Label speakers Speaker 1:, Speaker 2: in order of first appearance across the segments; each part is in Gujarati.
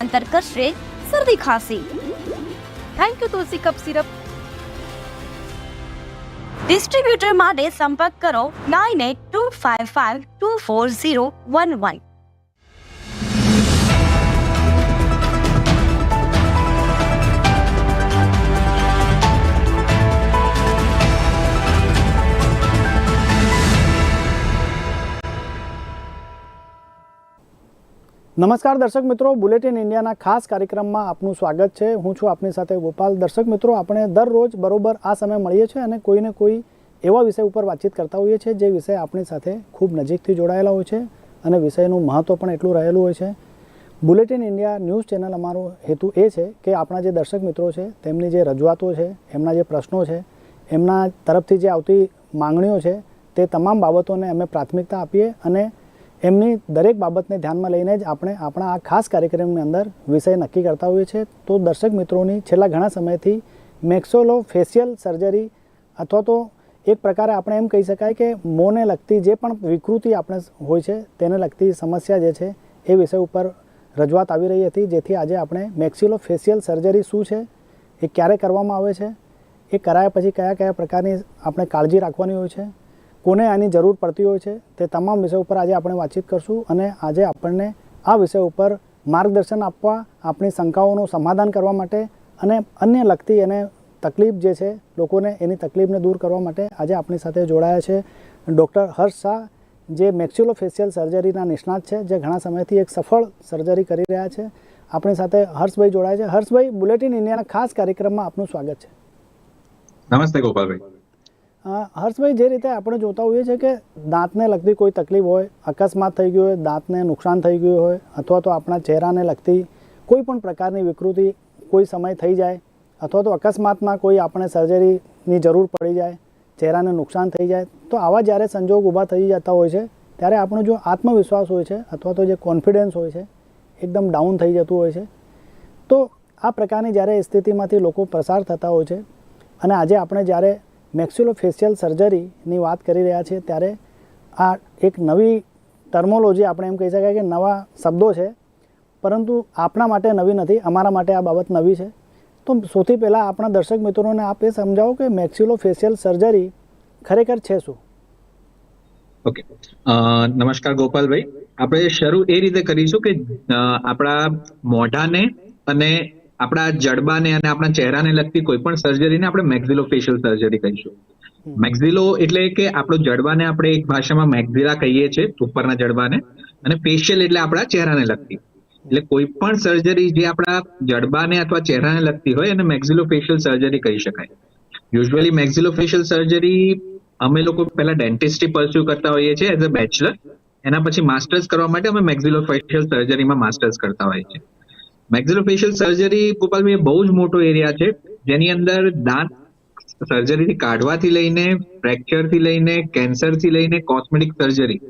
Speaker 1: અંતર કરશે શરદી ખાંસી. Thank you Tulsi cup syrup distributor માટે સંપર્ક કરો nine eight two five five two four zero one one
Speaker 2: નમસ્કાર દર્શક મિત્રો, બુલેટિન ઇન્ડિયાના ખાસ કાર્યક્રમમાં આપનું સ્વાગત છે. હું છું આપની સાથે ગોપાલ. દર્શક મિત્રો, આપણે દરરોજ બરોબર આ સમય મળીએ છીએ અને કોઈને કોઈ એવા વિષય ઉપર વાતચીત કરતા હોઈએ છીએ જે વિષય આપણી સાથે ખૂબ નજીકથી જોડાયેલા હોય છે અને વિષયનું મહત્ત્વ પણ એટલું રહેલું હોય છે. બુલેટિન ઇન્ડિયા ન્યૂઝ ચેનલ અમારો હેતુ એ છે કે આપણા જે દર્શક મિત્રો છે, તેમની જે રજૂઆતો છે, એમના જે પ્રશ્નો છે, એમના તરફથી જે આવતી માંગણીઓ છે, તે તમામ બાબતોને અમે પ્રાથમિકતા આપીએ અને એમની દરેક બાબતને ધ્યાનમાં લઈને જ આપણે આપણા આ ખાસ કાર્યક્રમની અંદર વિષય નક્કી કરતા હોઈએ છીએ. તો દર્શક મિત્રોની છેલ્લા ઘણા સમયથી મેક્સોલો ફેશિયલ સર્જરી અથવા તો એક પ્રકારે આપણે એમ કહી શકાય કે મોંને લગતી જે પણ વિકૃતિ આપણે હોય છે, તેને લગતી સમસ્યા જે છે, એ વિષય ઉપર રજૂઆત આવી રહી હતી, જેથી આજે આપણે મેક્સિલો ફેશિયલ સર્જરી શું છે, એ ક્યારે કરવામાં આવે છે, એ કરાયા પછી કયા કયા પ્રકારની આપણે કાળજી રાખવાની હોય છે કોને આની જરૂર પડતી હોય છે તે તમામ વિષય ઉપર આજે આપણે વાતચીત કરશું અને આજે આપણને આ વિષય ઉપર માર્ગદર્શન આપવા, આપણી શંકાઓનું સમાધાન કરવા માટે અને અન્ય લગતી એને તકલીફ જે છે, લોકોને એની તકલીફને દૂર કરવા માટે આજે આપણી સાથે જોડાયા છે ડૉક્ટર હર્ષ શાહ, જે મેક્સ્યુલો ફેશિયલ સર્જરીના નિષ્ણાત છે, જે ઘણા સમયથી એક સફળ સર્જરી કરી રહ્યા છે. આપણી સાથે હર્ષભાઈ જોડાયા છે. હર્ષભાઈ, બુલેટિન ઇન્ડિયાના ખાસ કાર્યક્રમમાં આપનું સ્વાગત છે.
Speaker 3: નમસ્તે ગોપાલભાઈ.
Speaker 2: હર્ષભાઈ જે રીતે આપણે જોતા હોઈએ છીએ કે દાંતને લગતી કોઈ તકલીફ હોય, અકસ્માત થઈ ગયો હોય, દાંતને નુકસાન થઈ ગયું હોય, અથવા તો આપણા ચહેરાને લગતી કોઈ પણ પ્રકારની વિકૃતિ કોઈ સમય થઈ જાય, અથવા તો અકસ્માતમાં કોઈ આપણે સર્જરીની જરૂર પડી જાય, ચહેરાને નુકસાન થઈ જાય, તો આવા જ્યારે સંજોગ ઊભા થઈ જતા હોય છે, ત્યારે આપણો જો આત્મવિશ્વાસ હોય છે, અથવા તો જે કોન્ફિડન્સ હોય છે, એકદમ ડાઉન થઈ જતું હોય છે. તો આ પ્રકારની જ્યારે સ્થિતિમાંથી લોકો પસાર થતા હોય છે, અને આજે આપણે જ્યારે મેક્સ્યુલો ફેશિયલ સર્જરીની વાત કરી રહ્યા છીએ, ત્યારે આ એક નવી ટર્મોલોજી આપણે એમ કહી શકાય કે નવા શબ્દો છે, પરંતુ આપણા માટે નવી નથી, અમારા માટે આ બાબત નવી છે. તો સૌથી પહેલાં આપણા દર્શક મિત્રોને આપ એ સમજાવો કે મેક્સ્યુલો ફેશિયલ સર્જરી ખરેખર છે શું?
Speaker 3: ઓકે. નમસ્કાર ગોપાલભાઈ. આપણે શરૂ એ રીતે કરીશું કે આપણા મોઢાને અને આપણા જડબાને અને આપણા ચહેરાને લગતી કોઈ પણ સર્જરીને આપણે મેક્ઝિલો ફેશિયલ સર્જરી કહીશું મેક્ઝિલો એટલે કે આપણો જડબાને આપણે એક ભાષામાં મેક્ઝિલા કહીએ છીએ ઉપરના જડબાને અને ફેશિયલ એટલે આપણા ચહેરાને લગતી. એટલે કોઈ પણ સર્જરી જે આપણા જડબાને અથવા ચહેરાને લગતી હોય એને મેક્ઝિલો ફેશિયલ સર્જરી કહી શકાય. યુઝ્યુઅલી મેક્ઝિલો ફેશિયલ સર્જરી અમે લોકો પહેલા ડેન્ટિસ્ટી પરસ્યુ કરતા હોઈએ છીએ એઝ અ બેચલર એના પછી માસ્ટર્સ કરવા માટે અમે મેક્ઝિલો ફેશિયલ સર્જરીમાં માસ્ટર્સ કરતા હોઈએ છીએ. મેક્ઝિલો ફેશિયલ સર્જરી ગોપાલભાઈ બહુ જ મોટો એરિયા છે. જેની અંદર દાંત સર્જરીથી કાઢવાથી લઈને ફ્રેક્ચરથી લઈને કેન્સરથી લઈને કોસ્મેટિક સર્જરી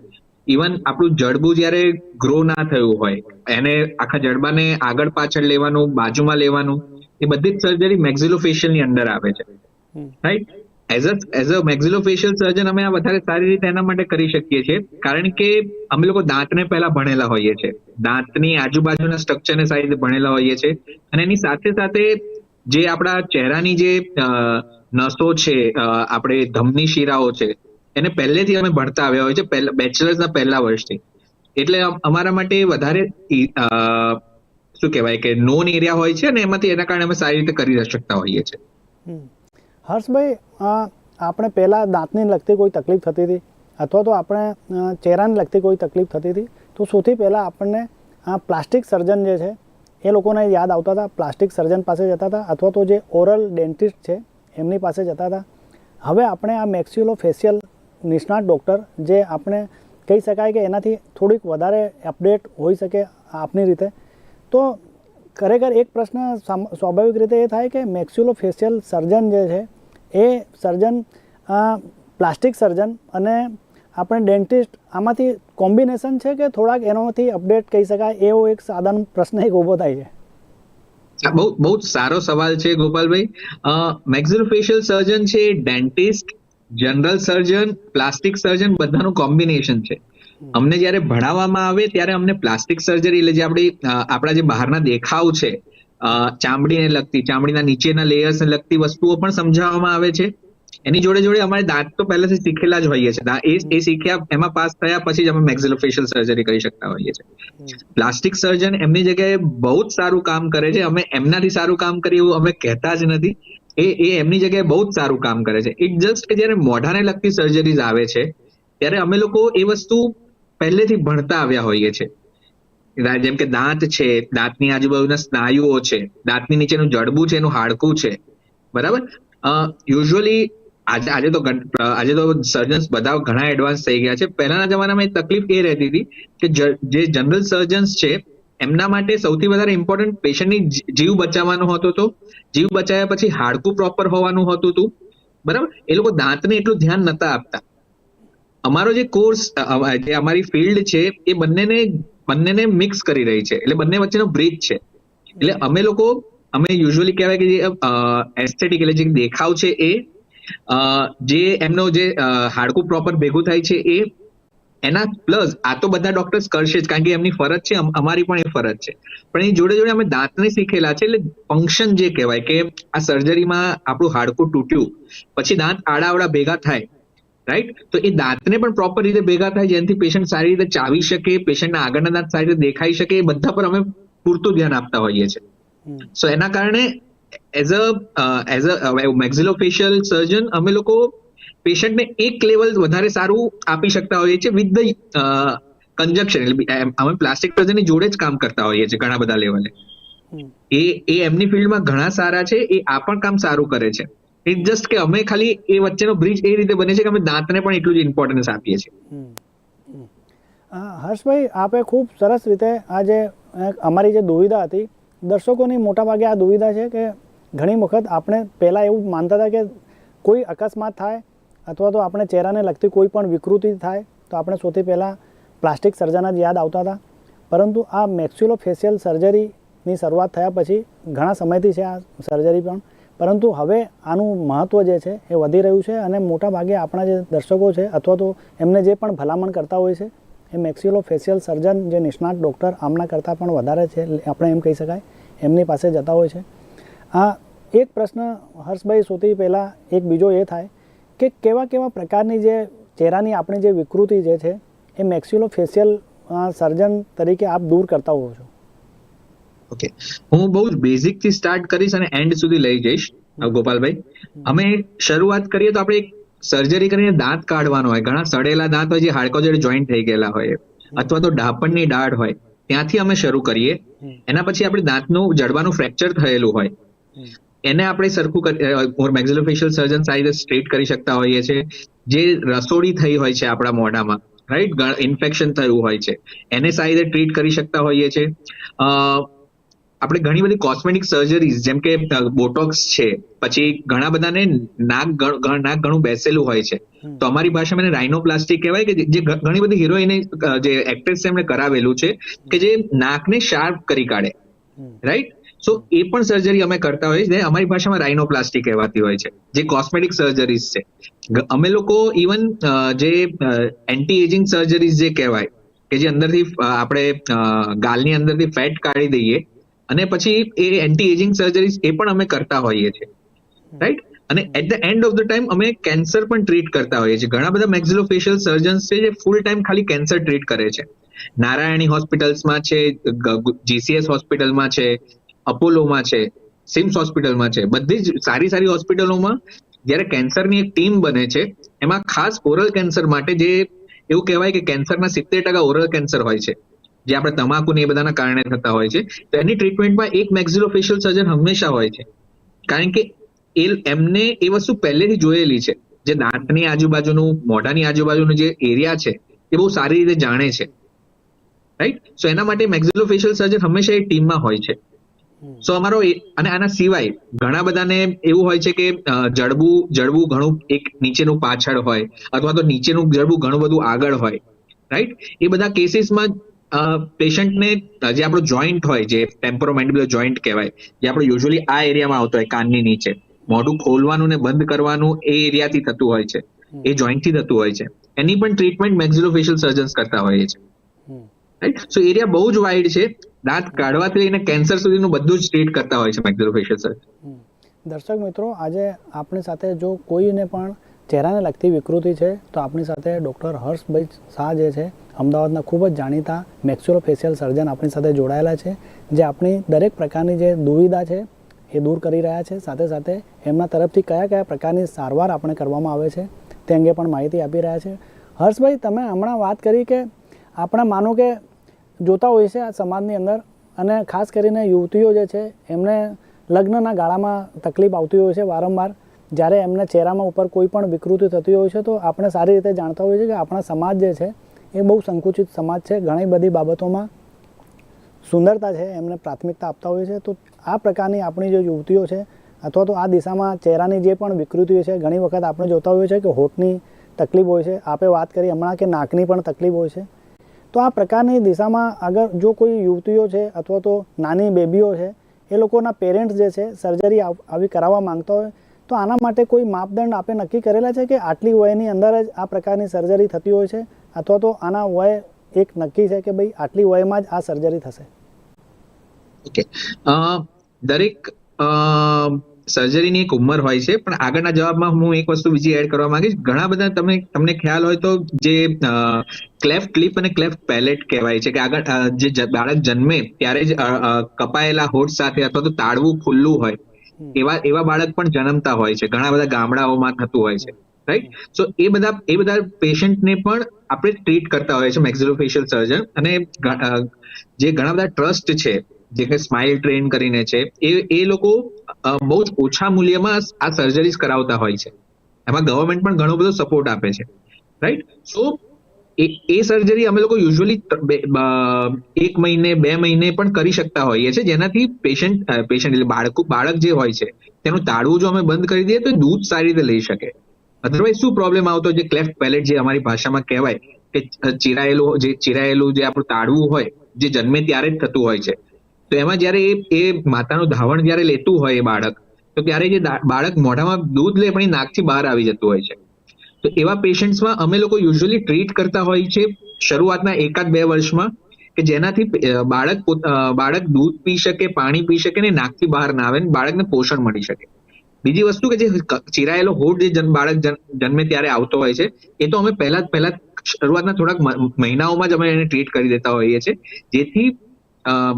Speaker 3: ઇવન આપણું જડબું જ્યારે ગ્રો ના થયું હોય એને આખા જડબાને આગળ પાછળ લેવાનું બાજુમાં લેવાનું એ બધી જ સર્જરી મેક્ઝિલોફેશિયલની અંદર આવે છે. Right as a as a maxillofacial surgeon અમે આ વધારે સારી રીતે એના માટે કરી શકીએ છીએ. કારણ કે અમે લોકો દાંતને પહેલા ભણેલા હોઈએ છીએ. દાંતની આજુબાજુના સ્ટ્રક્ચરને સારી રીતે ભણેલા હોઈએ છીએ. અને એની સાથે સાથે જે આપણા ચહેરાની જે નસો છે આપણે ધમની શીરાઓ છે, એને પહેલેથી અમે ભણતા આવ્યા હોય છે બેચલર્સના પહેલા વર્ષથી. એટલે અમારા માટે વધારે શું કહેવાય કે નોન એરિયા હોય છે અને એમાંથી એના કારણે અમે સારી રીતે કરી શકતા હોઈએ છીએ.
Speaker 2: હર્ષભાઈ આપણે પહેલાં દાંતને લગતી કોઈ તકલીફ થતી હતી? અથવા તો આપણે ચહેરાને લગતી કોઈ તકલીફ થતી હતી? તો સૌથી પહેલાં આપણને આ પ્લાસ્ટિક સર્જન જે છે, એ લોકોને યાદ આવતા હતા. પ્લાસ્ટિક સર્જન પાસે જતા હતા. અથવા તો જે ઓરલ ડેન્ટિસ્ટ છે, એમની પાસે જતા હતા. હવે આપણે આ મેક્સ્યુલો ફેશિયલ નિષ્ણાત ડૉક્ટર, જે આપણે કહી શકાય કે એનાથી થોડીક વધારે અપડેટ હોઈ શકે આપની રીતે. તો ખરેખર એક પ્રશ્ન સ્વાભાવિક રીતે એ થાય કે મેક્સ્યુલો ફેશિયલ સર્જન જે છે એ સર્જન પ્લાસ્ટિક સર્જન અને આપણે ડેન્ટિસ્ટ, આમાંથી કોમ્બિનેશન છે કે થોડાક એનામાંથી અપડેટ કહી શકાય? એવો એક સાધારણ પ્રશ્ન એક ઊભો થાય છે.
Speaker 3: બહુ બહુ સારો સવાલ છે ગોપાલભાઈ. મેક્ઝિલોફેશિયલ સર્જન છે dentist general surgeon plastic surgeon બધાનું કોમ્બિનેશન છે. અમને જ્યારે ભણાવવામાં આવે ત્યારે અમને પ્લાસ્ટિક સર્જરી એટલે જે આપણી આપણા જે બહારના દેખાવ છે ચામડીને લગતી, ચામડીના નીચેના લેયર્સને લગતી વસ્તુઓ પણ સમજાવવામાં આવે છે. એની જોડે જોડે અમારે દાંત તો પહેલેથી શીખેલા જ હોઈએ છે. એ શીખ્યા, એમાં પાસ થયા પછી જ અમે મેક્સિલોફેશિયલ સર્જરી કરી શકતા હોઈએ છીએ પ્લાસ્ટિક સર્જન એમની જગ્યાએ બહુ જ સારું કામ કરે છે. અમે એમનાથી સારું કામ કરીએ એવું અમે કહેતા જ નથી. એ એ એમની જગ્યાએ બહુ જ સારું કામ કરે છે. ઇટ જસ્ટ કે જ્યારે મોઢાને લગતી સર્જરીઝ આવે છે, ત્યારે અમે લોકો એ વસ્તુ પહેલેથી ભણતા આવ્યા હોઈએ છે. દા- જેમ કે દાંત છે, દાંતની આજુબાજુના સ્નાયુઓ છે, દાંતની નીચેનું જડબું છે, એનું હાડકું છે. બરાબર? યુઝ્યુઅલી આજે આજે તો આજે તો સર્જન્સ બધા ઘણા એડવાન્સ થઈ ગયા છે. પહેલાના જમાનામાં એક તકલીફ એ રહેતી હતી કે જે જનરલ સર્જન્સ છે, એમના માટે સૌથી વધારે ઇમ્પોર્ટન્ટ પેશન્ટની જીવ બચાવવાનો હતો તો. જીવ બચાવ્યા પછી હાડકું પ્રોપર હોવાનું હતું હતું બરાબર? એ લોકો દાંતને એટલું ધ્યાન નતા આપતા. અમારો જે કોર્સ જે અમારી ફિલ્ડ છે, એ બંનેને બંનેને મિક્સ કરી રહી છે. એટલે બંને વચ્ચેનો બ્રિજ છે. એટલે અમે લોકો અમે યુઝ્યુઅલી કહેવાય કે જે એસ્થેટિક એટલે જે દેખાવ છે એ જે એમનો જે હાડકું પ્રોપર ભેગું થાય છે એ એના પ્લસ આ તો બધા ડોક્ટર્સ કરશે જ કારણ કે એમની ફરજ છે અમારી પણ એ ફરજ છે. પણ એ જોડે જોડે અમે દાંતને શીખેલા છે એટલે ફંક્શન જે કહેવાય કે આ સર્જરીમાં આપણું હાડકું તૂટ્યું પછી દાંત આડાવડા ભેગા થાય રાઈટ તો એ દાંતને પણ પ્રોપર રીતે ભેગા થાય જેનાથી પેશન્ટ સારી રીતે ચાવી શકે પેશન્ટના આગળના દાંત સારી રીતે દેખાઈ શકે એ બધા પર અમે પૂરતું ધ્યાન આપતા હોઈએ છીએ. સો એના કારણે as a as a maxillofacial surgeon અમે લોકો પેશન્ટને એક લેવલ વધારે સારું આપી શકતા હોઈએ છીએ વિથ ધ કન્જક્શન એટલે અમે પ્લાસ્ટિક સર્જનની જોડે જ કામ કરતા હોઈએ છીએ ઘણા બધા લેવલે એ. એ એમની ફિલ્ડમાં ઘણા સારા છે એ આ પણ કામ સારું કરે છે. ઇટ જસ્ટ કે અમે ખાલી એ વચ્ચેનો બ્રિજ એ રીતે બને છે કે અમે દાંતને પણ એટલું જ ઇમ્પોર્ટન્સ આપીએ છીએ.
Speaker 2: હર્ષભાઈ, આપે ખૂબ સરસ રીતે આ જે અમારી જે દુવિધા હતી, દર્શકોની મોટાભાગે આ દુવિધા છે કે ઘણી વખત આપણે પહેલાં એવું માનતા હતા કે કોઈ અકસ્માત થાય અથવા તો આપણે ચહેરાને લગતી કોઈ પણ વિકૃતિ થાય, તો આપણે સૌથી પહેલાં પ્લાસ્ટિક સર્જન જ યાદ આવતા હતા. પરંતુ આ મેક્સ્યુલો ફેશિયલ સર્જરીની શરૂઆત થયા પછી ઘણા સમયથી છે આ સર્જરી પણ. પરંતુ હવે આનું મહત્ત્વ જે છે એ વધી રહ્યું છે અને મોટા ભાગે આપણા જે દર્શકો છે અથવા તો એમને જે પણ ભલામણ કરતા હોય છે, એ મેક્સિલો ફેશિયલ સર્જન જે નિષ્ણાત ડૉક્ટર આમના કરતાં પણ વધારે છે, આપણે એમ કહી શકાય, એમની પાસે જતા હોય છે. આ એક પ્રશ્ન હર્ષભાઈ સૌથી પહેલાં એક બીજો એ થાય કે કેવા કેવા પ્રકારની જે ચહેરાની આપણી જે વિકૃતિ જે છે, એ મેક્સિલો ફેશિયલ સર્જન તરીકે આપ દૂર કરતા હોવ છો?
Speaker 3: ઓકે હું બહુ જ બેઝિકથી સ્ટાર્ટ કરીશ અને એન્ડ સુધી લઈ જઈશ. ગોપાલભાઈ અમે શરૂઆત કરીએ તો આપણે સર્જરી કરીને દાંત કાઢવાનો હોય. ઘણા સડેલા દાંત હોય જે હાડકો જોડે જોઈન્ટ થઈ ગયેલા હોય. અથવા તો ડાપણની દાઢ હોય. ત્યાંથી અમે શરૂ કરીએ. એના પછી આપણે દાંતનું જડબાનું ફ્રેક્ચર થયેલું હોય. એને આપણે સરખું મેક્સિલોફેશિયલ સર્જન સારી રીતે સ્ટ્રેટ કરી શકતા હોઈએ છીએ. જે રસોડી થઈ હોય છે આપણા મોઢામાં રાઈટ ઇન્ફેક્શન થયું હોય છે. એને સારી રીતે ટ્રીટ કરી શકતા હોઈએ છીએ. આપણે ઘણી બધી કોસ્મેટિક સર્જરીઝ જેમ કે બોટોક્સ છે પછી ઘણા બધાને નાક નાક ઘણું બેસેલું હોય છે. તો અમારી ભાષામાં એને રાઇનોપ્લાસ્ટિક કહેવાય કે જે ઘણી બધી હિરોઈને જે એક્ટ્રેસ એમણે કરાવેલું છે કે જે નાકને શાર્પ કરી કાઢે. રાઈટ સો એ પણ સર્જરી અમે કરતા હોઈએ છીએ. અમારી ભાષામાં રાઇનોપ્લાસ્ટિક કહેવાતી હોય છે જે કોસ્મેટિક સર્જરીઝ છે. અમે લોકો ઇવન જે એન્ટી એજિંગ સર્જરીઝ જે કહેવાય કે જે અંદરથી આપણે ગાલની અંદરથી ફેટ કાઢી દઈએ અને પછી એ એન્ટી એજિંગ સર્જરીઝ એ પણ અમે કરતા હોઈએ છીએ. રાઈટ અને at the end of the time અમે કેન્સર પણ ટ્રીટ કરતા હોઈએ છીએ. ઘણા બધા મેક્ઝિલોફેશિયલ સર્જન્સ છે જે ફૂલ ટાઈમ ખાલી કેન્સર ટ્રીટ કરે છે. નારાયણી હોસ્પિટલ્સમાં છે જીસીએસ હોસ્પિટલમાં છે અપોલોમાં છે સિમ્સ હોસ્પિટલમાં છે. બધી જ સારી સારી હોસ્પિટલોમાં જ્યારે કેન્સરની એક ટીમ બને છે એમાં ખાસ ઓરલ કેન્સર માટે જે એવું કહેવાય કે કેન્સરના સિત્તેર ટકા ઓરલ કેન્સર હોય છે. જે આપણે તમાકુ એ બધાના કારણે થતા હોય છે, તો એની ટ્રીટમેન્ટમાં એક મેક્ઝિલોફેશિયલ સર્જન હંમેશા હોય છે. કારણ કે એ એમને એ વસ્તુ પહેલેથી જોયેલી છે. જે દાંતની આજુબાજુનું, મોઢાની આજુબાજુનું જે એરિયા છે, એ બહુ સારી રીતે જાણે છે. રાઈટ સો એના માટે મેક્ઝિલોફેશિયલ સર્જન હંમેશા એ ટીમમાં હોય છે. સો અમારો અને આના સિવાય ઘણા બધાને એવું હોય છે કે જડબું જડબું ઘણું એક નીચેનું પાછળ હોય, અથવા તો નીચેનું જડબું ઘણું બધું આગળ હોય. રાઈટ એ બધા કેસીસમાં પેશન્ટને જે આપણો જોઈન્ટ હોય જે ટેમ્પરોમેન્ડિબ્યુલર જોઈન્ટ કહેવાય જે આપણે યુઝ્યુઅલી આ એરિયામાં આવતો હોય કાનની નીચે મોઢું ખોલવાનું ને બંધ કરવાનું એ એરિયાથી થતું હોય છે એ જોઈન્ટથી થતું હોય છે. એની પણ ટ્રીટમેન્ટ મેક્સિલોફેશિયલ સર્જન્સ કરતા હોઈએ છે રાઈટ સો એરિયા બહુ જ વાઇડ છે. દાંત કાઢવાથી લઈને કેન્સર સુધીનું બધું જ ટ્રીટ કરતા હોય છે મેક્સિલોફેશિયલ સર્જન.
Speaker 2: દર્શક મિત્રો આજે આપણી સાથે જો કોઈને પણ ચહેરાને લગતી વિકૃતિ છે, તો આપણી સાથે ડૉક્ટર હર્ષભાઈ શાહ જે છે, અમદાવાદના ખૂબ જ જાણીતા મેક્સ્યુરો ફેશિયલ સર્જન આપણી સાથે જોડાયેલા છે, જે આપણી દરેક પ્રકારની જે દુવિધા છે, એ દૂર કરી રહ્યા છે. સાથે સાથે એમના તરફથી કયા કયા પ્રકારની સારવાર આપણે કરવામાં આવે છે, તે અંગે પણ માહિતી આપી રહ્યા છે. હર્ષભાઈ, તમે હમણાં વાત કરી કે આપણે માનો કે જોતા હોય છે આ સમાજની અંદર, અને ખાસ કરીને યુવતીઓ જે છે, એમને લગ્નના ગાળામાં તકલીફ આવતી હોય છે વારંવાર. જ્યારે એમના ચહેરામાં ઉપર કોઈ પણ વિકૃતિ થતી હોય છે, તો આપણે સારી રીતે જાણતા હોઈએ છીએ કે આપણા સમાજ જે છે, એ બહુ સંકુચિત સમાજ છે. ઘણી બધી બાબતોમાં સુંદરતા છે, એમને પ્રાથમિકતા આપતા હોય છે તો આ પ્રકારની આપણી જે યુવતીઓ છે, અથવા તો આ દિશામાં ચહેરાની જે પણ વિકૃતિઓ છે, ઘણી વખત આપણે જોતા હોઈએ છીએ કે હોઠની તકલીફ હોય છે. આપે વાત કરી હમણાં કે નાકની પણ તકલીફ હોય છે. તો આ પ્રકારની દિશામાં અગર જો કોઈ યુવતીઓ છે, અથવા તો નાની બેબીઓ છે, એ લોકોના પેરેન્ટ્સ જે છે, સર્જરી આવી કરાવવા માગતા હોય તો આના માટે કોઈ માપદંડ આપે નક્કી કરેલા છે કે આટલી વયની અંદર જ આ પ્રકારની સર્જરી થતી હોય છે? અથવા તો આના વય એક નક્કી છે કે ભાઈ આટલી વયમાં જ આ સર્જરી થશે?
Speaker 3: ઓકે. દરેક સર્જરીની એક ઉંમર હોય છે, પણ આગળના જવાબમાં હું એક વસ્તુ બીજી એડ કરવા માંગીશ. ઘણા બધા તમે, તમને ખ્યાલ હોય તો જે ક્લેફ્ટ લિપ અને ક્લેફ્ટ પેલેટ કહેવાય છે કે આગળ જે બાળક જન્મે ત્યારે જ કપાયેલા હોઠ સાથે અથવા તો તાળવું ખુલ્લું હોય. એવા એવા બાળક પણ જન્મતા હોય છે. ઘણા બધા ગામડાઓમાં થતું હોય છે. રાઈટ સો એ બધા એ બધા પેશન્ટને પણ આપણે ટ્રીટ કરતા હોય છે મેક્સિલોફેશિયલ સર્જન અને જે ઘણા બધા ટ્રસ્ટ છે, જે કે સ્માઇલ ટ્રેન કરીને છે, એ એ લોકો બહુ જ ઓછા મૂલ્યમાં આ સર્જરીઝ કરાવતા હોય છે. એમાં ગવર્મેન્ટ પણ ઘણો બધો સપોર્ટ આપે છે. રાઈટ સો એ એ સર્જરી અમે લોકો યુઝ્યુઅલી એક મહિને, બે મહિને પણ કરી શકતા હોઈએ છીએ. જેનાથી પેશન્ટ પેશન્ટ એટલે બાળકો, બાળક જે હોય છે, તેનું તાળવું જો અમે બંધ કરી દઈએ તો દૂધ સારી રીતે લઈ શકે. અધરવાઇઝ શું પ્રોબ્લેમ આવતો જે ક્લેફ્ટ પેલેટ જે અમારી ભાષામાં કહેવાય કે ચિરાયેલું, જે ચિરાયેલું જે આપણું તાળવું હોય, જે જન્મે ત્યારે જ થતું હોય છે. તો એમાં જ્યારે એ એ માતાનું ધાવણ જ્યારે લેતું હોય એ બાળક, તો ત્યારે જે બાળક મોઢામાં દૂધ લે પણ એ નાકથી બહાર આવી જતું હોય છે. તો એવા પેશન્ટ્સમાં અમે લોકો યુઝ્યુઅલી ટ્રીટ કરતા હોઈએ છીએ શરૂઆતના એકાદ બે વર્ષમાં કે જેનાથી બાળક બાળક દૂધ પી શકે, પાણી પી શકે ને નાકથી બહાર ના આવે ને બાળકને પોષણ મળી શકે. બીજી વસ્તુ કે જે ચિરાયેલો હોઠ જે બાળક જન્મે ત્યારે આવતો હોય છે, એ તો અમે પહેલા પહેલા શરૂઆતના થોડાક મહિનાઓમાં જ અમે એને ટ્રીટ કરી દેતા હોઈએ છીએ જેથી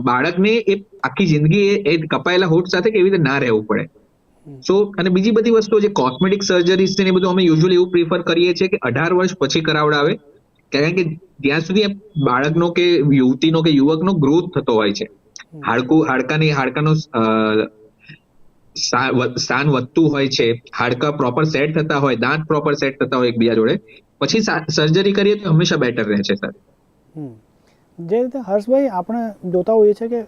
Speaker 3: બાળકને એ આખી જિંદગી એ કપાયેલા હોઠ સાથે કેવી રીતે ના રહેવું પડે. સો અને બીજી બધી વસ્તુઓ જે કોસ્મેટિક સર્જરી છે ને બધું અમે યુઝ્યુઅલી એવું પ્રિફર કરીએ છીએ કે અઢાર વર્ષ પછી કરાવડાવે. કારણ કે ત્યાં સુધી બાળકનો કે યુવતીનો કે યુવકનો ગ્રોથ થતો હોય છે. હાડકું હાડકાની હાડકાનો સ્થાન વધતું હોય છે હાડકા પ્રોપર સેટ થતા હોય દાંત પ્રોપર સેટ થતા હોય એકબીજા જોડે. પછી સર્જરી કરીએ તો હંમેશા બેટર રહે છે સર.
Speaker 2: જે રીતે હર્ષભાઈ આપણે જોતા હોઈએ છીએ કે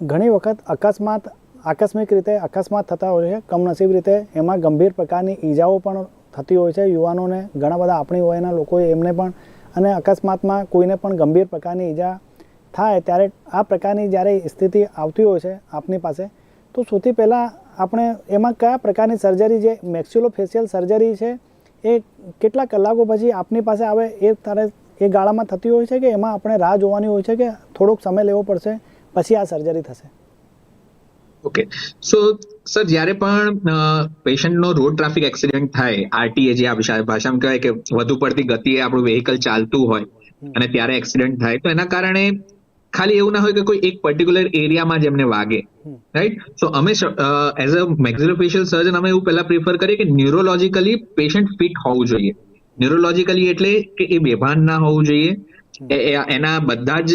Speaker 2: ઘણી વખત અકસ્માત આકસ્મિક રીતે અકસ્માત થતા હોય છે, કમનસીબ રીતે એમાં ગંભીર પ્રકારની ઈજાઓ પણ થતી હોય છે. યુવાનોને ઘણા બધા આપણી વયના લોકોએ એમને પણ અને અકસ્માતમાં કોઈને પણ ગંભીર પ્રકારની ઈજા થાય ત્યારે આ પ્રકારની જ્યારે સ્થિતિ આવતી હોય છે આપની પાસે, તો સૌથી પહેલાં આપણે એમાં કયા પ્રકારની સર્જરી જે મેક્સ્યુલો ફેશિયલ સર્જરી છે, એ કેટલા કલાકો પછી આપની પાસે આવે એ તારે એ ગાળામાં થતી હોય છે કે એમાં આપણે રાહ જોવાની હોય છે કે થોડોક સમય લેવો પડશે, પછી આ સર્જરી થશે?
Speaker 3: ઓકે સો સર જ્યારે પણ પેશન્ટનો રોડ ટ્રાફિક એક્સિડન્ટ થાય આરટીએ જે ભાષા- ભાષામાં કહેવાય કે વધુ પડતી ગતિએ આપણું વેહિકલ ચાલતું હોય અને ત્યારે એક્સિડન્ટ થાય તો એના કારણે ખાલી એવું ના હોય કે કોઈ એક પર્ટિક્યુલર એરિયામાં જ એમને વાગે રાઈટ સો અમે એઝ અ મેક્ઝિલોફેશિયલ સર્જન અમે એવું પહેલા પ્રિફર કરીએ કે ન્યુરોલોજીકલી પેશન્ટ ફિટ હોવું જોઈએ. ન્યુરોલોજીકલી એટલે કે એ બેભાન ના હોવું જોઈએ. એના બધા જ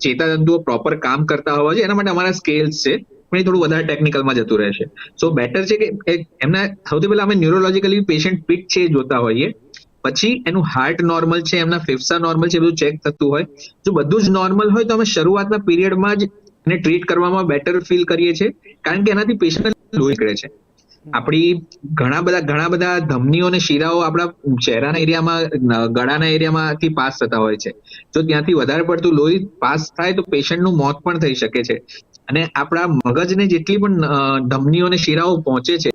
Speaker 3: ચેતાતંતુઓ પ્રોપર કામ કરતા હોવા જોઈએ. એના માટે અમારા સ્કેલ્સ છે. પણ એ થોડું વધારે ટેકનિકલમાં જતું રહેશે. સો બેટર છે કે એમના સૌથી પહેલા અમે ન્યુરોલોજીકલી પેશન્ટ ફિટ છે જોતા હોઈએ. પછી એનું હાર્ટ નોર્મલ છે, એમના ફેફસા નોર્મલ છે બધું ચેક થતું હોય. જો બધું જ નોર્મલ હોય તો અમે શરૂઆતના પીરિયડમાં જ એને ટ્રીટ કરવામાં બેટર ફીલ કરીએ છીએ. કારણ કે એનાથી પેશન્ટ લોહી નીકળે છે. આપણી ઘણા બધા ઘણા બધા ધમનીઓ અને શીરાઓ આપણા ચહેરાના એરિયામાં, ગળાના એરિયામાંથી પાસ થતા હોય છે. જો ત્યાંથી વધારે પડતું લોહી પાસ થાય તો પેશન્ટનું મોત પણ થઈ શકે છે. અને આપણા મગજને જેટલી પણ ધમનીઓ અને શીરાઓ પહોંચે છે,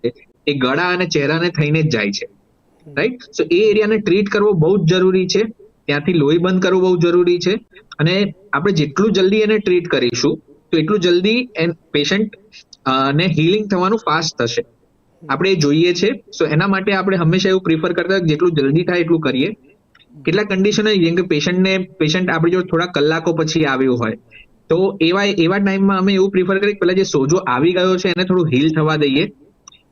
Speaker 3: એ ગળા અને ચહેરાને થઈને જ જાય છે. રાઈટ સો એ એરિયાને ટ્રીટ કરવો બહુ જ જરૂરી છે. ત્યાંથી લોહી બંધ કરવું બહુ જરૂરી છે. અને આપણે જેટલું જલ્દી એને ટ્રીટ કરીશું, તો એટલું જલ્દી પેશન્ટ ને હિલિંગ થવાનું ફાસ્ટ થશે. આપણે એ જોઈએ છે. સો એના માટે આપણે હંમેશા એવું પ્રિફર કરતા જેટલું જલ્દી થાય એટલું કરીએ. કેટલાક કન્ડિશન જેમ કે પેશન્ટને પેશન્ટ આપણી જોડે થોડા કલાકો પછી આવ્યું હોય. તો એવા એવા ટાઈમમાં અમે એવું પ્રિફર કરીએ પહેલા જે સોજો આવી ગયો છે એને થોડું હીલ થવા દઈએ.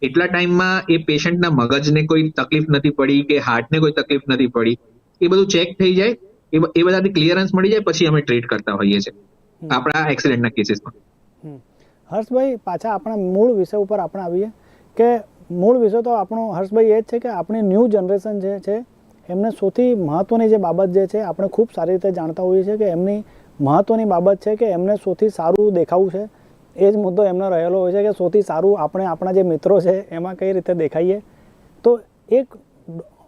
Speaker 3: એટલા ટાઈમમાં એ પેશન્ટના મગજને કોઈ તકલીફ નથી પડી કે હાર્ટને કોઈ તકલીફ નથી પડી. એ બધું ચેક થઈ જાય એ એ બધાથી ક્લિયરન્સ મળી જાય પછી અમે ટ્રીટ કરતા હોઈએ છીએ. આપણા એક્સિડન્ટના કેસીસમાં.
Speaker 2: હર્ષભાઈ પાછા આપણા મૂળ વિષય ઉપર આપણે આવીએ કે મૂળ વિષય તો આપણો હર્ષભાઈ એ જ છે કે આપણી ન્યૂ જનરેશન જે છે એમને સૌથી મહત્વની જે બાબત જે છે આપણે ખૂબ સારી રીતે જાણતા હોઈએ છીએ કે એમની મહત્ત્વની બાબત છે કે એમને સૌથી સારું દેખાવું છે. એ જ મુદ્દો એમનો રહેલો હોય છે કે સૌથી સારું આપણે આપણા જે મિત્રો છે એમાં કઈ રીતે દેખાઈએ. તો એક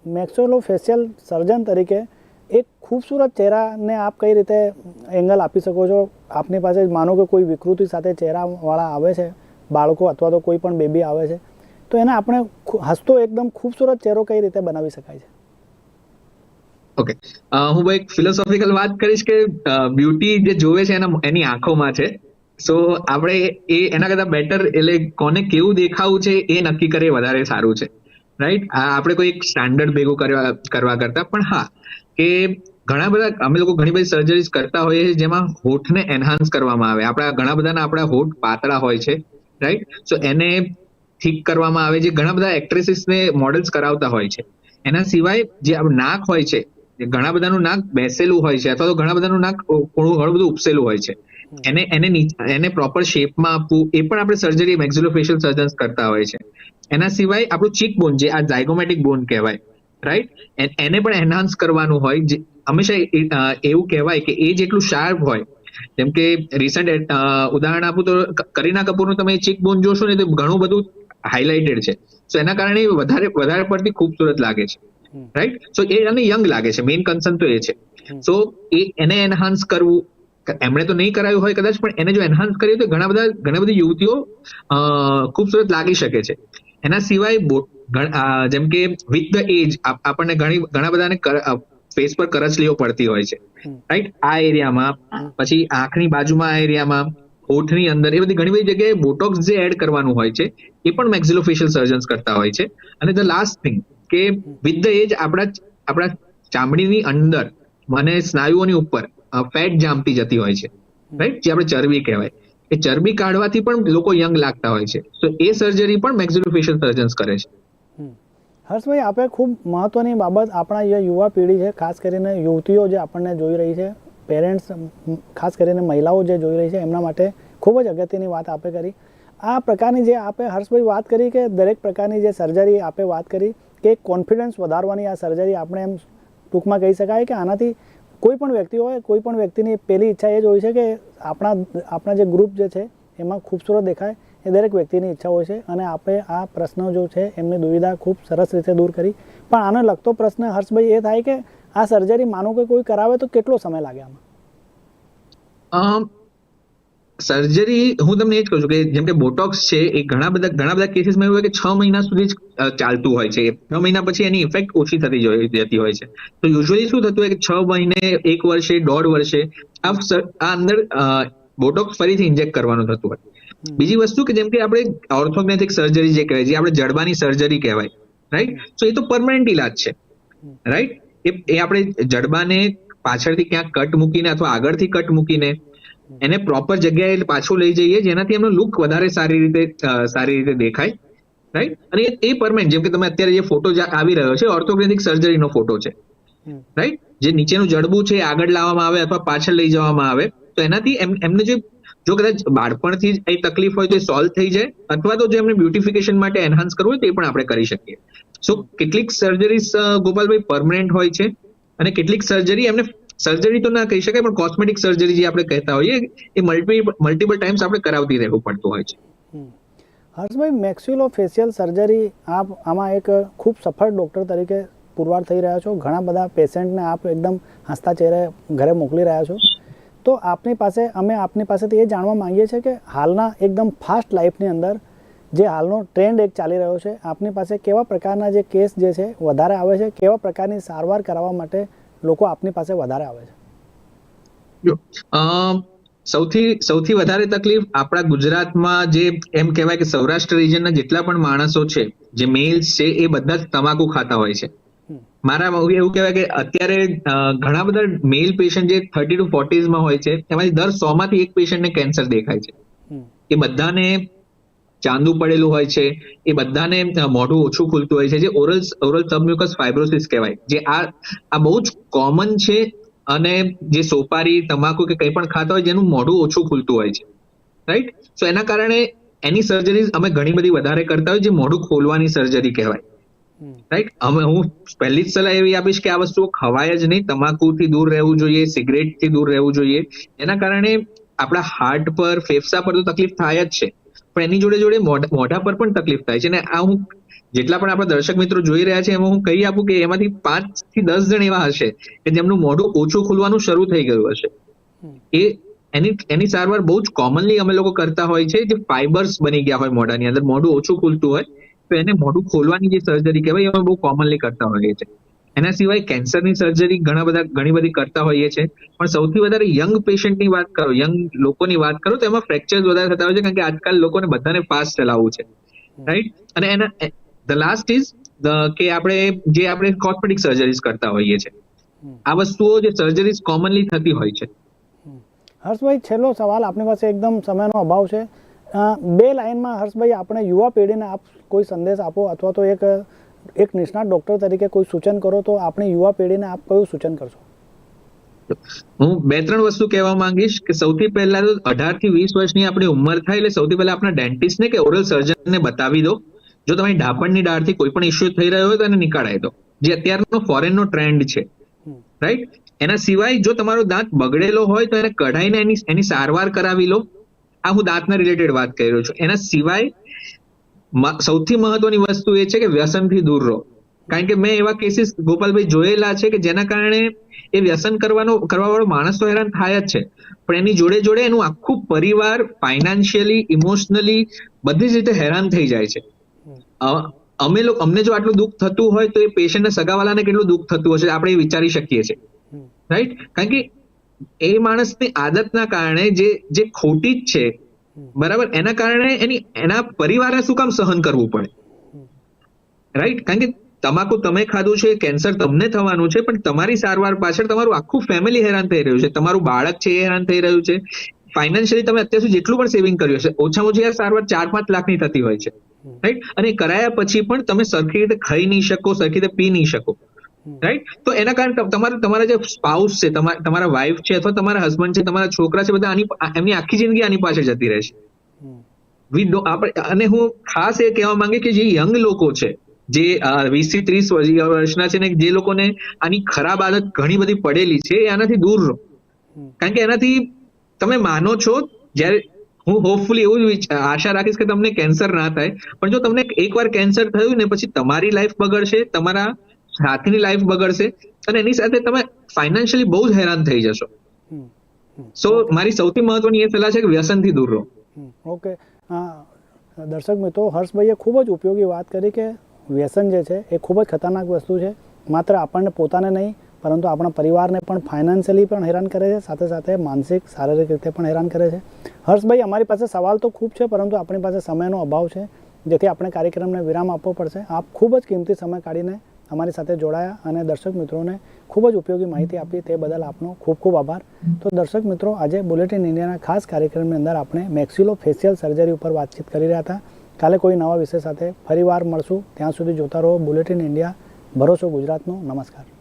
Speaker 2: મેક્સોલો ફેશિયલ સર્જન તરીકે એક ખૂબસૂરત ચહેરાને આપ કઈ રીતે એંગલ આપી શકો છો? આપની પાસે માનો કે કોઈ વિકૃતિ સાથે ચહેરાવાળા આવે છે, બાળકો અથવા તો કોઈ પણ બેબી આવે છે. તો એને આપણે હસતો એકદમ ખૂબસૂરત ચહેરો કઈ રીતે બનાવી શકાય છે?
Speaker 3: ઓકે હું એક ફિલોસોફિકલ વાત કરીશ કે બ્યુટી જે જોવે છે એના, એની આંખોમાં છે. સો આપણે એ, એના કરતા બેટર એટલે કોને કેવું દેખાવું છે એ નક્કી કરે વધારે સારું છે. રાઈટ આપણે કોઈ એક સ્ટાન્ડર્ડ ભેગું કરવા કરવા કરતા, પણ હા, કે ઘણા બધા, અમે લોકો ઘણી બધી સર્જરીઝ કરતા હોઈએ છીએ જેમાં હોઠને એન્હાન્સ કરવામાં આવે. આપણા, ઘણા બધાના આપણા હોઠ પાતળા હોય છે. રાઈટ સો એને ઠીક કરવામાં આવે છે. ઘણા બધા એક્ટ્રેસીસને મોડલ્સ કરાવતા હોય છે. એના સિવાય જે નાક હોય છે ઘણા બધાનું નાક બેસેલું હોય છે અથવા તો ઘણા બધાનું નાક ઘણું ઘણું બધું ઉપસેલું હોય છે. એને એને એને પ્રોપર શેપમાં આપવું એ પણ આપણે સર્જરી મેક્ઝિલોફેશિયલ સર્જન્સ કરતા હોય છે. એના સિવાય આપણું ચીક બોન જે આ ઝાયગોમેટિક બોન કહેવાય રાઈટ એને પણ એન્હાન્સ કરવાનું હોય. જે હંમેશા એ- એવું કહેવાય કે એ જેટલું શાર્પ હોય જેમ કે રિસન્ટ ઉદાહરણ આપું તો કરીના કપૂરનું તમે ચીક બોન જોશો ને તો ઘણું બધું હાઇલાઇટેડ છે. તો એના કારણે વધારે વધારે પડતી ખૂબસૂરત લાગે છે. રાઈટ સો એ અને યંગ લાગે છે. મેઇન કન્સર્ન તો એ છે. સો એ એને એન્હાન્સ કરવું એમણે તો નહીં કરાયું હોય કદાચ પણ એને જો એન્હાન્સ કર્યું તો ઘણા બધા ઘણી બધી યુવતીઓ ખૂબસૂરત લાગી શકે છે. એના સિવાય જેમ કે વિથ ધ એજ આપણને ઘણી ઘણા બધાને ફેસ પર કરચલીઓ પડતી હોય છે. રાઈટ આ એરિયામાં પછી આંખની બાજુમાં આ એરિયામાં હોઠની અંદર એ બધી ઘણી બધી જગ્યાએ બોટોક્સ જે એડ કરવાનું હોય છે એ પણ મેક્ઝિલોફેશિયલ સર્જન્સ કરતા હોય છે. અને ધ લાસ્ટ થિંગ કે વિથ ધ એજ આપણા આપણા ચામડીની અંદર મને સ્નાયુઓની ઉપર ફેટ જામતી જતી હોય છે. રાઈટ? જે આપણે ચરબી કહેવાય. એ ચરબી કાઢવાથી પણ લોકો યંગ લાગતા હોય છે. તો એ સર્જરી પણ મેક્સિલોફેશિયલ સર્જન્સ કરે છે.
Speaker 2: હર્ષભાઈ આપણે ખૂબ મહત્વની બાબત આપણા જે યુવા પેઢી છે, ખાસ કરીને યુવતીઓ જે આપણને જોઈ રહી છે, પેરેન્ટ્સ ખાસ કરીને મહિલાઓ જે જોઈ રહી છે, એમના માટે ખૂબ જ અગત્યની વાત આપે કરી. આ પ્રકારની જે આપે હર્ષભાઈ વાત કરી કે દરેક પ્રકારની જે સર્જરી આપે વાત કરી કે કોન્ફિડન્સ વધારવાની આ સર્જરી આપણે એમ ટૂંકમાં કહી શકાય કે આનાથી કોઈ પણ વ્યક્તિ હોય, કોઈ પણ વ્યક્તિની પહેલી ઈચ્છા એ જ હોય છે કે આપણા આપણા જે ગ્રુપ જે છે, એમાં ખૂબસૂરત દેખાય એ દરેક વ્યક્તિની ઈચ્છા હોય છે અને આપણે આ પ્રશ્ન જો છે એમની દુવિધા ખૂબ સરસ રીતે દૂર કરી. પણ આને લગતો પ્રશ્ન હર્ષભાઈ એ થાય કે આ સર્જરી માનો કે કોઈ કરાવે તો કેટલો સમય લાગે આમાં?
Speaker 3: સર્જરી હું તમને એ જ કહું છું કે જેમ કે બોટોક્સ છે એ ઘણા બધા ઘણા બધા કેસીસમાં એવું હોય કે છ મહિના સુધી જ ચાલતું હોય છે. છ મહિના પછી એની ઇફેક્ટ ઓછી થતી જતી હોય છે. તો યુઝ્યુઅલી શું થતું હોય કે છ મહિને એક વર્ષે દોઢ વર્ષે આ અંદર બોટોક્સ ફરીથી ઇન્જેક્ટ કરવાનું થતું હોય. બીજી વસ્તુ કે જેમ કે આપણે ઓર્થોગ્નેટિક સર્જરી જે કહેવાય જે આપણે જડબાની સર્જરી કહેવાય રાઈટ સો એ તો પરમનન્ટ ઇલાજ છે રાઈટ એ એ આપણે જડબાને પાછળથી ક્યાંક કટ મૂકીને અથવા આગળથી કટ મૂકીને એને પ્રોપર જગ્યાએ પાછું લઈ જઈએ જેનાથી એમનો લુક વધારે સારી રીતે સારી રીતે દેખાય રાઈટ અને એ- પરમેન્ટ જેમ કે તમે અત્યારે જે ફોટો આવી રહ્યો છે ઓર્થોગ્રેનિક સર્જરીનો ફોટો છે રાઈટ જે નીચેનું જડબું છે એ આગળ લાવવામાં આવે અથવા પાછળ લઈ જવામાં આવે તો એનાથી એમ એમને જે જો કદાચ બાળપણથી જ એ તકલીફ હોય તો એ સોલ્વ થઈ જાય અથવા તો જો એમને બ્યુટિફિકેશન માટે એનહાન્સ કરવું હોય તો એ પણ આપણે કરી શકીએ. સો કેટલીક સર્જરીસ ગોપાલભાઈ પરમનન્ટ હોય છે અને કેટલીક સર્જરી એમને સર્જરી તો ના કહી શકાય, પણ કોસ્મેટિક સર્જરી જે આપણે કહેતા હોઈએ, એ મલ્ટી મલ્ટિપલ ટાઈમ્સ આપણે કરાવતી રહેવું પડતું હોય છે.
Speaker 2: હર્ષભાઈ મેક્સ્યુલો ફેશિયલ સર્જરી આપ આમાં એક ખૂબ સફળ ડૉક્ટર તરીકે પુરવાર થઈ રહ્યા છો. ઘણા બધા પેશન્ટને આપ એકદમ હસતા ચહેરે ઘરે મોકલી રહ્યા છો. તો આપની પાસે, અમે આપની પાસેથી એ જાણવા માંગીએ છીએ કે હાલના એકદમ ફાસ્ટ લાઈફની અંદર જે હાલનો ટ્રેન્ડ એક ચાલી રહ્યો છે, આપની પાસે કેવા પ્રકારના જે કેસ જે છે, વધારે આવે છે, કેવા પ્રકારની સારવાર કરાવવા માટે લોકો આપની પાસે વધારે આવે છે.
Speaker 3: સૌથી સૌથી વધારે તકલીફ આપણા ગુજરાતમાં જે એમ કહેવાય કે સૌરાષ્ટ્ર રિજનના જેટલા પણ માણસો છે જે મેલ્સ છે એ બધા જ તમાકુ ખાતા હોય છે. મારા એવું કહેવાય કે અત્યારે ઘણા બધા મેલ પેશન્ટ જે થર્ટી ટુ ફોર્ટીઝમાં હોય છે એમાંથી દર સો માંથી એક પેશન્ટને કેન્સર દેખાય છે. એ બધાને ચાંદુ પડેલું હોય છે એ બધાને મોઢું ઓછું ખુલતું હોય છે જે ઓરલ ઓરલ સબમ્યુકસ ફાઇબ્રોસિસ કહેવાય. જે આ આ બહુ જ કોમન છે અને જે સોપારી તમાકુ કે કંઈ પણ ખાતા હોય જેનું મોઢું ઓછું ખુલતું હોય છે. રાઈટ સો એના કારણે એની સર્જરી અમે ઘણી બધી વધારે કરતા હોય જે મોઢું ખોલવાની સર્જરી કહેવાય. રાઈટ અમે હું પહેલી જ સલાહ એવી આપીશ કે આ વસ્તુઓ ખવાય જ નહીં તમાકુથી દૂર રહેવું જોઈએ સિગરેટથી દૂર રહેવું જોઈએ. એના કારણે આપણા હાર્ટ પર ફેફસા પર તો તકલીફ થાય જ છે. પણ એની જોડે જોડે મોઢા પર પણ તકલીફ થાય છે. અને આ હું જેટલા પણ આપણા દર્શક મિત્રો જોઈ રહ્યા છે, એમાં હું કહી આપું કે એમાંથી પાંચથી દસ જણ એવા હશે કે જેમનું મોઢું ઓછું ખુલવાનું શરૂ થઈ ગયું હશે. એ એની એની સારવાર બહુ જ કોમનલી અમે લોકો કરતા હોય છે જે ફાઇબર્સ બની ગયા હોય મોઢાની અંદર. મોઢું ઓછું ખુલતું હોય તો એને મોઢું ખોલવાની જે સર્જરી કહેવાય એ અમે બહુ કોમનલી કરતા હોઈએ છીએ. એના સિવાય કેન્સરની સર્જરી ઘણા બધા ઘણી બધી કરતા હોઈએ છીએ પણ સૌથી વધારે યંગ પેશન્ટની વાત કરો યંગ લોકોની વાત કરો તો એમાં ફ્રેક્ચર્સ વધારે થતા હોય છે કારણ કે આજકાલ લોકોને બધાને ફાસ્ટ ચલાવવું છે. રાઈટ અને એના ધ લાસ્ટ ઇઝ કે આપણે જે આપણે કોસ્મેટિક સર્જરીઝ કરતા હોઈએ છીએ આ વસ્તુઓ જે સર્જરીઝ કોમનલી થતી હોય છે.
Speaker 2: હર્ષભાઈ છેલ્લો સવાલ આપણી પાસે એકદમ સમયનો અભાવ છે. બે લાઇનમાં હર્ષભાઈ આપણે યુવા પેઢીને આપ કોઈ સંદેશ આપો અથવા તો એક એક નિષ્ણાત ડોક્ટર તરીકે કોઈ સૂચન કરો તો આપણી યુવા પેઢીને આપ કયું સૂચન કરશો?
Speaker 3: હું બે ત્રણ વસ્તુ કહેવા માંગીશ કે સૌથી પહેલા તો અઢારથી વીસ વર્ષની આપણી ઉંમર થાય એટલે સૌથી પહેલા આપણા ડેન્ટિસ્ટને કે ઓરલ સર્જનને બતાવી દો. જો તમારી ડાપણની ડાળથી કોઈ પણ ઇસ્યુ થઈ રહ્યો હોય તો એને નીકાળાય દો. જે અત્યારનો ફોરેનનો ટ્રેન્ડ છે. રાઈટ એના સિવાય જો તમારો દાંત બગડેલો હોય તો એને કઢાઈને એની એની સારવાર કરાવી લો. આ હું દાંતના રિલેટેડ વાત કરી રહ્યો છું. એના સિવાય સૌથી મહત્વની વસ્તુ એ છે કે વ્યસનથી દૂર રહો. કારણ કે મેં એવા કેસીસ ગોપાલભાઈ જોયેલા છે કે જેના કારણે એ વ્યસન કરવાનો કરવા વાળો માણસ તો હેરાન થાય જ છે. પણ એની જોડે જોડે એનું આખું પરિવાર ફાઇનાન્શિયલી ઇમોશનલી બધી જ રીતે હેરાન થઈ જાય છે. અમે લોકો અમને જો આટલું દુઃખ થતું હોય તો એ પેશન્ટને સગાવાલાને કેટલું દુઃખ થતું હશે આપણે એ વિચારી શકીએ છીએ. રાઈટ કારણ કે એ માણસની આદતના કારણે જે જે ખોટી જ છે બરાબર? એના કારણે એની, એના પરિવારને શું કામ સહન કરવું પડે? રાઈટ કારણ કે તમાકુ તમે ખાધું છે કેન્સર તમને થવાનું છે, પણ તમારી સારવાર પાછળ તમારું આખું ફેમિલી હેરાન થઈ રહ્યું છે. તમારું બાળક છે એ હેરાન થઈ રહ્યું છે. ફાઇનાન્શિયલી તમે અત્યાર સુધી જેટલું પણ સેવિંગ કર્યું છે ઓછામાં ઓછી આ સારવાર ચાર પાંચ લાખની થતી હોય છે. રાઈટ અને કરાયા પછી પણ તમે સરખી રીતે ખાઈ નહીં શકો, સરખી રીતે પી નહીં શકો. રાઈટ તો એના કારણે તમારે તમારા જે સ્પાઉસ છે તમારા વાઈફ છે અથવા તમારા હસબન્ડ છે તમારા છોકરા છે બધા આની એમની આખી જિંદગી આની પાછળ જતી રહેશે. વી ડો આપણે અને હું ખાસ એ કહેવા માંગે કે જે યંગ લોકો છે જે વીસથી ત્રીસ વર્ષના છે ને જે લોકોને આની ખરાબ આદત ઘણી બધી પડેલી છે એ આનાથી દૂર રહો. કારણ કે એનાથી તમે માનો છો જ્યારે હું હોપફુલી એવું જ આશા રાખીશ કે તમને કેન્સર ના થાય પણ જો તમને એકવાર કેન્સર થયું ને પછી તમારી લાઈફ બગડશે તમારા સાથીની લાઈફ બગડશે અને એની સાથે તમે ફાઇનાન્શિયલી બહુ જ હેરાન થઈ જશો. સો મારી સૌથી મહત્વની એ સલાહ છે કે વ્યસનથી દૂર રહો.
Speaker 2: ઓકે દર્શક મિત્રો હર્ષભાઈએ ખૂબ જ ઉપયોગી વાત કરી કે વ્યસન જે છે એ ખૂબ જ ખતરનાક વસ્તુ છે. માત્ર આપણને પોતાને નહીં પરંતુ આપણા પરિવારને પણ ફાઇનાન્શિયલી પણ હેરાન કરે છે. સાથે સાથે માનસિક શારીરિક રીતે પણ હેરાન કરે છે. હર્ષભાઈ અમારી પાસે સવાલ તો ખૂબ છે પરંતુ આપણી પાસે સમયનો અભાવ છે. જેથી આપણે કાર્યક્રમને વિરામ આપવો પડશે. આપ ખૂબ જ કિંમતી સમય કાઢીને અમારી સાથે જોડાયા અને દર્શક મિત્રોને ખૂબ જ ઉપયોગી માહિતી આપી તે બદલ આપનો ખૂબ ખૂબ આભાર. તો દર્શક મિત્રો, આજે બુલેટિન ઇન્ડિયાના ખાસ કાર્યક્રમની અંદર આપણે મેક્સિલો ફેશિયલ સર્જરી ઉપર વાતચીત કરી રહ્યા હતા. કાલે કોઈ નવા વિષય સાથે ફરીવાર મળશું. ત્યાં સુધી જોતા રહો બુલેટિન ઇન્ડિયા ભરોસો ગુજરાતનો. નમસ્કાર.